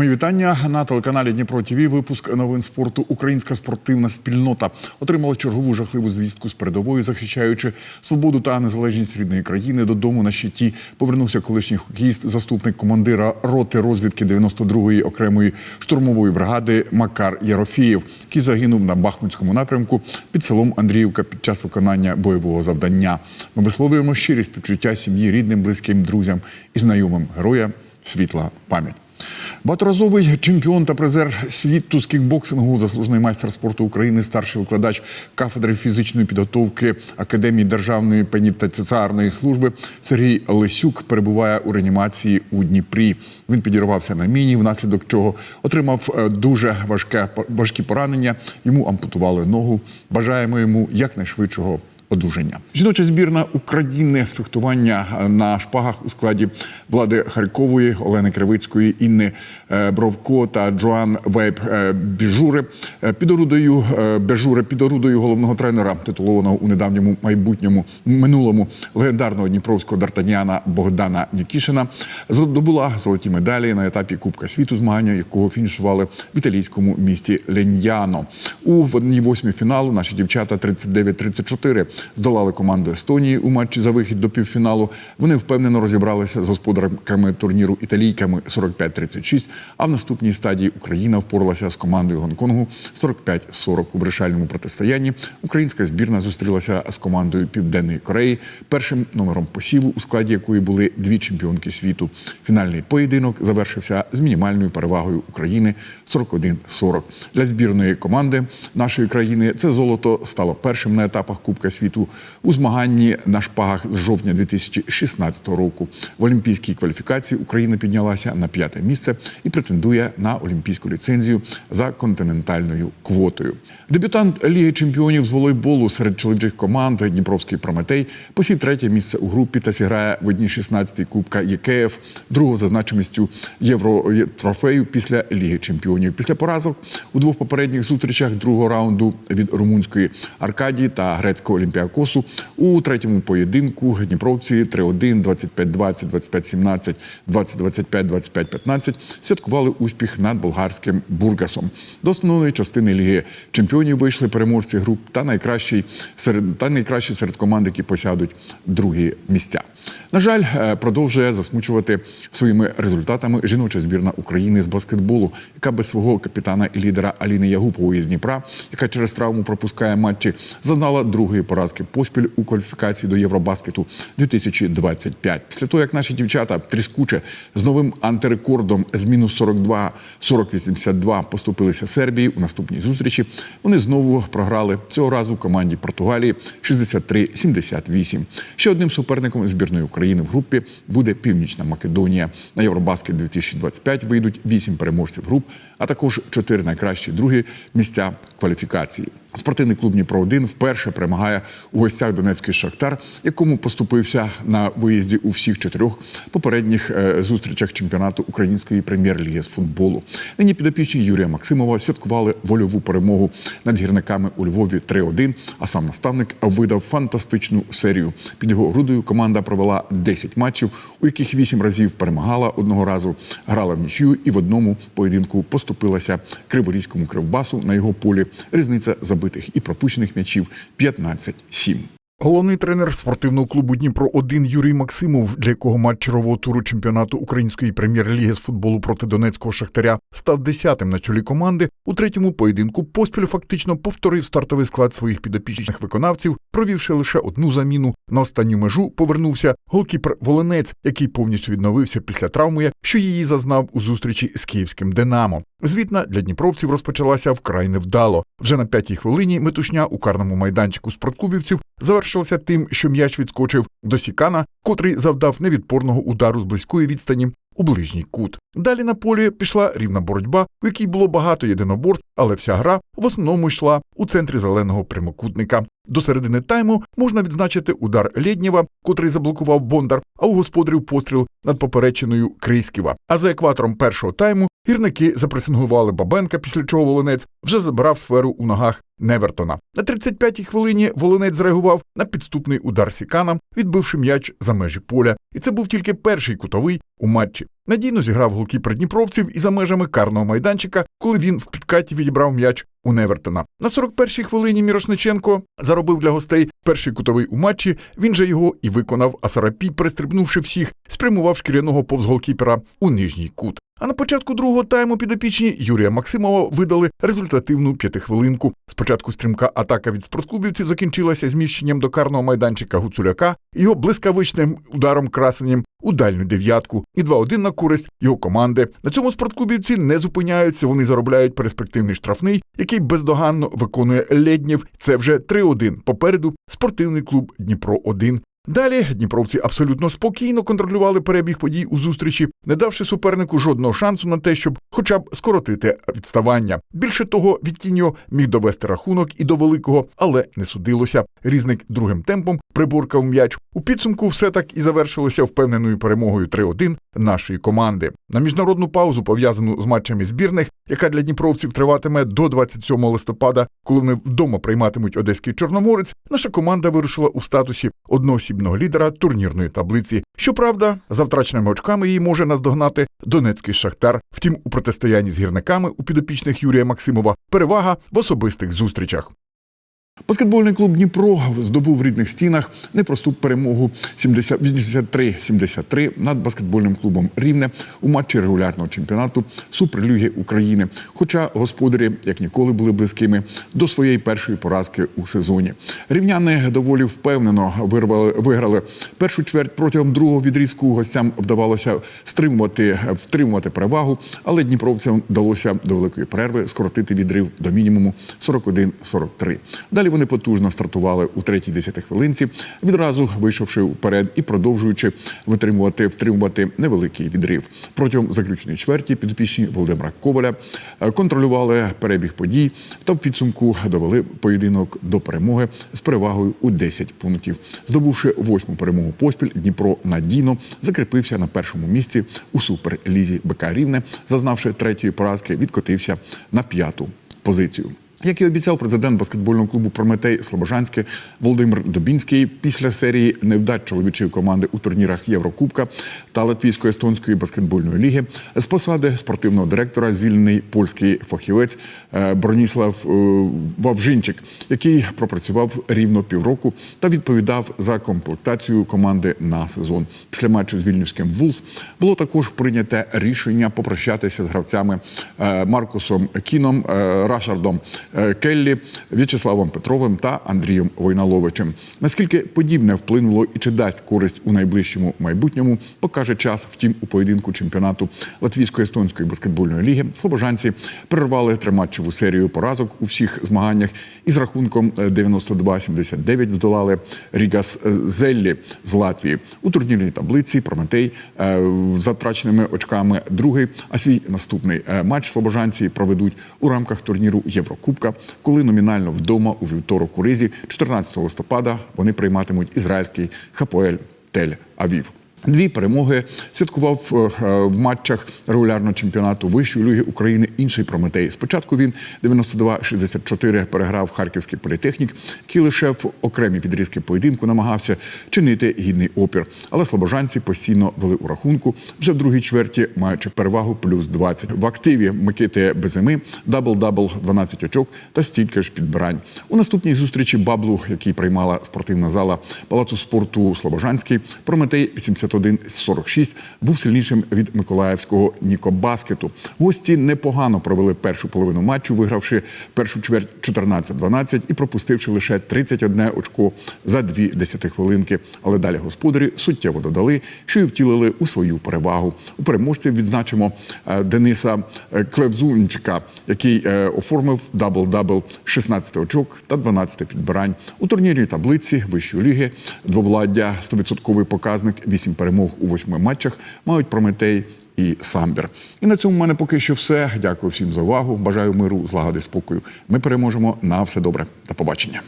Мої вітання на телеканалі Дніпро ТВ. Випуск новин спорту. Українська спортивна спільнота отримала чергову жахливу звістку з передової, захищаючи свободу та незалежність рідної країни. Додому на щиті повернувся колишній хокеїст, заступник командира роти розвідки 92-ї окремої штурмової бригади Макар Ярофієв, який загинув на Бахмутському напрямку під селом Андріївка під час виконання бойового завдання. Ми висловлюємо щирі співчуття сім'ї, рідним, близьким, друзям і знайомим героя. Світла пам'ять. Багаторазовий чемпіон та призер світу з кікбоксингу, заслужений майстер спорту України, старший викладач кафедри фізичної підготовки Академії Державної пенітенціарної служби Сергій Лисюк перебуває у реанімації у Дніпрі. Він підірвався на міні, внаслідок чого отримав е, дуже важке важкі поранення. Йому ампутували ногу. Бажаємо йому якнайшвидшого одужання. Жіноча збірна України з фехтування на шпагах у складі Влади Харькової, Олени Кривицької, Інни е, Бровко та Джоан Вейб е, Біжури е, під орудою е, Бежури під орудою головного тренера, титулованого у недавньому майбутньому минулому легендарного дніпровського дартаніана Богдана Нікішина, здобула золоті медалі на етапі Кубка світу, змагання якого фінішували в італійському місті Леньяно. У одній восьмій фіналу наші дівчата 39-34 здолали команду Естонії у матчі за вихід до півфіналу. Вони впевнено розібралися з господарками турніру італійками 45-36, А в наступній стадії Україна впоралася з командою Гонконгу 45-40. У вирішальному протистоянні українська збірна зустрілася з командою Південної Кореї, першим номером посіву, у складі якої були дві чемпіонки світу. Фінальний поєдинок завершився з мінімальною перевагою України 41-40. Для збірної команди нашої країни це золото стало першим на етапах Кубка світу у змаганні на шпагах з жовтня 2016 року. В олімпійській кваліфікації Україна піднялася на п'яте місце і претендує на олімпійську ліцензію за континентальною квотою. Дебютант Ліги чемпіонів з волейболу серед чоловічих команд Дніпровський Прометей посів третє місце у групі та зіграє в одній 16-й Кубка ЄКФ, другого за значимістю євротрофею після Ліги чемпіонів. Після поразок у двох попередніх зустрічах другого раунду від румунської Аркадії та грецького Олімпіакосу у третьому поєдинку Дніпровці 3-1, 25-20, 25-17, 20-25, 25-15 святкували успіх над болгарським Бургасом. До основної частини Ліги чемпіонів вийшли переможці груп та найкращі серед та найкращі серед команд, які посядуть другі місця. На жаль, е, продовжує засмучувати своїми результатами жіноча збірна України з баскетболу, яка без свого капітана і лідера Аліни Ягупової з Дніпра, яка через травму пропускає матчі, зазнала другої поразки поспіль у кваліфікації до Євробаскету 2025. Після того, як наші дівчата тріскуче з новим антирекордом з мінус 42 40-82 поступилися Сербії у наступній зустрічі, вони знову програли цього разу команді Португалії 63-78. Ще одним суперником збірної України в групі буде Північна Македонія. На Євробаскет 2025 вийдуть вісім переможців груп, а також чотири найкращі другі місця кваліфікації. Спортивний клуб Дніпро 1 вперше перемагає у гостях Донецький Шахтар, якому поступився на виїзді у всіх чотирьох попередніх е, зустрічах чемпіонату української прем'єр-ліги з футболу. Нині підопічні Юрія Максимова святкували вольову перемогу над гірниками у Львові 3-1, А сам наставник видав фантастичну серію. Під його грудою команда провела 10 матчів, у яких 8 разів перемагала одного разу, грала в нічию і в одному поєдинку поступилася Криворізькому кривбасу на його полі. Різниця забитих і пропущених м'ячів 15-7. Головний тренер спортивного клубу Дніпро 1 Юрій Максимов, для якого матч чергового туру чемпіонату української прем'єр-ліги з футболу проти Донецького шахтаря став десятим на чолі команди. У третьому поєдинку поспіль фактично повторив стартовий склад своїх підопічних виконавців, провівши лише одну заміну. На останню межу повернувся голкіпер Волинець, який повністю відновився після травми, що її зазнав у зустрічі з київським Динамо. Звітна для дніпровців розпочалася вкрай невдало. Вже на п'ятій хвилині метушня у карному майданчику спортклубівців завершилася тим, що м'яч відскочив до Сікана, котрий завдав невідпорного удару з близької відстані у ближній кут. Далі на полі пішла рівна боротьба, у якій було багато єдиноборств, але вся гра в основному йшла у центрі зеленого прямокутника. До середини тайму можна відзначити удар Лєднєва, котрий заблокував Бондар, а у господарів постріл над поперечиною Крейськіва. А за екватором першого тайму гірники запресингували Бабенка, після чого Волонець вже забирав сферу у ногах Невертона. На 35-й хвилині Волинець зреагував на підступний удар Сікана, відбивши м'яч за межі поля. І це був тільки перший кутовий у матчі. Надійно зіграв голкіпер Дніпровців і за межами карного майданчика, коли він в підкаті відібрав м'яч у Невертона. На 41-й хвилині Мірошниченко заробив для гостей перший кутовий у матчі. Він же його і виконав. А Сарапій, перестрибнувши всіх, спрямував шкіряного повз голкіпера у нижній кут. А на початку другого тайму підопічні Юрія Максимова видали результативну п'ятихвилинку. Спочатку стрімка атака від спортклубівців закінчилася зміщенням до карного майданчика Гуцуляка, його блискавичним ударом красенням у дальню дев'ятку і 2-1 на користь його команди. На цьому спортклубівці не зупиняються. Вони заробляють перспективний штрафний, який бездоганно виконує Леднєв. Це вже 3-1. Попереду спортивний клуб Дніпро 1 Далі дніпровці абсолютно спокійно контролювали перебіг подій у зустрічі, не давши супернику жодного шансу на те, щоб хоча б скоротити відставання. Більше того, Віттіньо міг довести рахунок і до великого, але не судилося. Різник другим темпом приборкав м'яч. У підсумку все так і завершилося впевненою перемогою 3-1 нашої команди. На міжнародну паузу, пов'язану з матчами збірних, яка для дніпровців триватиме до 27 листопада, коли вони вдома прийматимуть одеський чорноморець. Наша команда вирушила у статусі одноосібного лідера турнірної таблиці. Щоправда, за втраченими очками її може наздогнати Донецький шахтар. Втім, у протистоянні з гірниками у підопічних Юрія Максимова перевага в особистих зустрічах. Баскетбольний клуб Дніпро здобув в рідних стінах непросту перемогу 70 83-73 над баскетбольним клубом Рівне у матчі регулярного чемпіонату Суперліги України. Хоча господарі як ніколи були близькими до своєї першої поразки у сезоні. Рівняни доволі впевнено вирвали, виграли першу чверть протягом другого відрізку. Гостям вдавалося стримувати втримувати перевагу, але дніпровцям вдалося до великої перерви скоротити відрив до мінімуму 41-43. Далі вони потужно стартували у третій десяти хвилинці, відразу вийшовши вперед і продовжуючи витримувати втримувати невеликий відрив. Протягом заключної чверті підопічні Володимира Коваля е, контролювали перебіг подій та в підсумку довели поєдинок до перемоги з перевагою у 10 пунктів. Здобувши восьму перемогу поспіль, Дніпро надійно закріпився на першому місці у суперлізі БК Рівне, зазнавши третьої поразки, відкотився на п'яту позицію. Як і обіцяв президент баскетбольного клубу Прометей Слобожанське Володимир Дубінський після серії невдач чоловічої команди у турнірах Єврокубка та Латвійсько-естонської баскетбольної ліги з посади спортивного директора звільнений польський фахівець е, Броніслав е, Вавжинчик, який пропрацював рівно півроку та відповідав за комплектацію команди на сезон. Після матчу з Вільнюським Вулс було також прийняте рішення попрощатися з гравцями е, Маркусом Кіном, Рашардом. Е, Келлі, В'ячеславом Петровим та Андрієм Войналовичем. Наскільки подібне вплинуло і чи дасть користь у найближчому майбутньому, покаже час. Втім, у поєдинку чемпіонату Латвійсько-естонської баскетбольної ліги слобожанці перервали триматчеву серію поразок у всіх змаганнях і з рахунком е, 92-79 здолали Рігас е, Зеллі з Латвії у турнірній таблиці. Прометей е, за втраченими очками другий. А свій наступний е, матч слобожанці проведуть у рамках турніру Єврокубка, коли номінально вдома у вівторок у Ризі, 14 листопада, вони прийматимуть ізраїльський Хапоель Тель Авів. Дві перемоги святкував е, е, в матчах регулярного чемпіонату Вищої ліги України інший Прометей. Спочатку він 92-64 переграв харківський політехнік, який лише в окремі відрізки поєдинку намагався чинити гідний опір. Але слобожанці постійно вели у рахунку вже в другій чверті, маючи перевагу плюс 20. В активі Микити Безими дабл-дабл 12 очок та стільки ж підбирань. У наступній зустрічі Баблу, який приймала спортивна зала Палацу спорту Слобожанський, Прометей 81-46 був сильнішим від Миколаївського Нікобаскету. Гості непогано провели першу половину матчу, вигравши першу чверть 14-12 і пропустивши лише 31 очко за дві десятихвилинки. Але далі господарі суттєво додали, що й втілили у свою перевагу. У переможців відзначимо е, Дениса е, Клевзунчика, який е, оформив дабл-дабл 16 очок та 12 підбирань. У турнірній таблиці Вищої ліги двовладдя 100% показник 8 перемог у восьми матчах мають Прометей і Самбір. І на цьому в мене поки що все. Дякую всім за увагу. Бажаю миру, злагоди, спокою. Ми переможемо на все добре. До побачення.